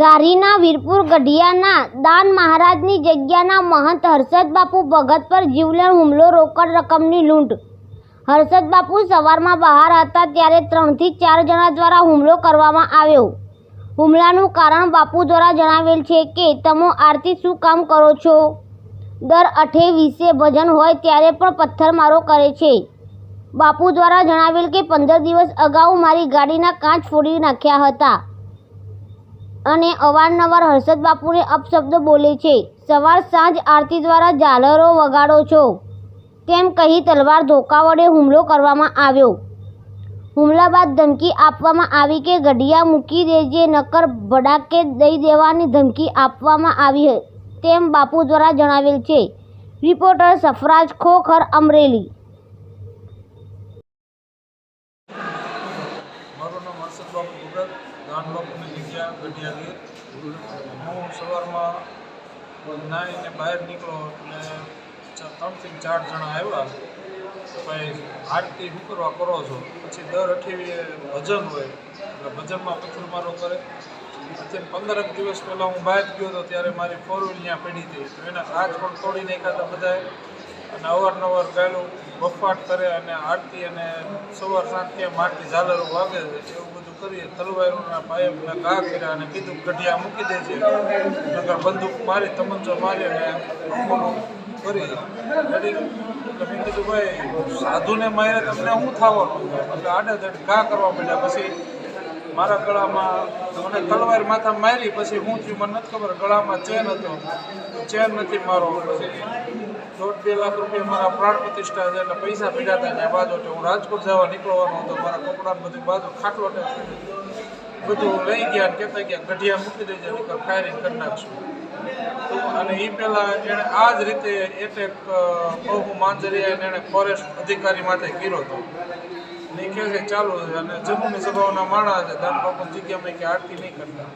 ધારીના વીરપુર ગઢિયાના દાન મહારાજની જગ્યાના મહંત હર્ષદ બાપુ ભગત પર જીવલેણ હુમલો રોકડ રકમની લૂંટ. હર્ષદ બાપુ સવારમાં બહાર હતા ત્યારે ત્રણથી ચાર જણા દ્વારા હુમલો કરવામાં આવ્યો. હુમલાનું કારણ બાપુ દ્વારા જણાવેલ છે કે, તમે આરતી શું કામ કરો છો? દર અઠે વીસે ભજન હોય ત્યારે પણ પથ્થરમારો કરે છે. બાપુ દ્વારા જણાવેલ કે, પંદર દિવસ અગાઉ મારી ગાડીના કાચ ફોડી નાખ્યા હતા. અને અવારનવાર હર્ષદ બાપુને અપશબ્દો બોલે છે. સવાર સાંજ આરતી દ્વારા ઝાલરો વગાડો છો. તેમ કહી તલવાર ધોકા વડે હુમલો કરવામાં આવ્યો. હુમલા બાદ ધમકી આપવામાં આવી કે ગઢિયા મૂકી દેજે, નકર ભડાકે દઈ દેવાની ધમકી આપવામાં આવી તેમ બાપુ દ્વારા જણાવેલ છે. રિપોર્ટર સફરાજ ખોખર, અમરેલી. મારું નામ હર્ષદ બાપુ બાપુની જગ્યા ગઢિયાગીર હું સવારમાં નાહીને બહાર નીકળો એટલે ત્રણથી ચાર જણા આવ્યા. ભાઈ, આરતી શું કરવા કરો છો? પછી દર અઠેવીએ ભજન હોય. એટલે ભજનમાં પથ્થરમારો કરે. અત્યારે પંદરક દિવસ પહેલાં હું બહાર ગયો હતો ત્યારે મારી ફોર વ્હીલ ત્યાં પડી હતી. તો એના કાચ પણ તોડી નાખ્યા હતા બધાએ. અને અવારનવાર ગાયલું બફાટ કરે અને આરતી અને સવાર સાંજ ત્યાં મારતી ઝાલરો વાગે છે. એવું કરીએ તલવારોના પાયપના ઘા કર્યા અને કીધું ગઢિયા મૂકી દે છે. બંદૂક મારી તમંચો મારી અને કરી. એટલે મેં કીધું, ભાઈ, સાધુને મારે તમને હું થવાનું એટલે આડેધડ ઘા કરવા પડ્યા પછી મારા ગળામાં મને તલવાર માથા મારી, પછી હું થયું, મને નથી ખબર, ગળામાં ચેન હતો. ચેન નથી મારો. દોઢ બે લાખ રૂપિયા મારા પ્રાણ પ્રતિષ્ઠા છે એટલે પૈસા ભેગા હતા ત્યાં બાજુ હું રાજકોટ જવા નીકળવાનો હતો. મારા કપડાં બધું બાજુ ખાટલો ને બધું લઈ ગયા ને કહેતા ગયા, ગઢિયા મૂકી દેજે નીકળ ફાયરિંગ કરી નાખશું. અને એ પહેલાં એણે આ જ રીતે એટેક બહુ માંજરિયા એણે ફોરેસ્ટ અધિકારી માટે કર્યો હતો. ને કહે છે, ચાલુ, અને જમ્મુની સભાઓના માણસ છે દાન મેં જગ્યામાં કે આરતી નહીં કરતા.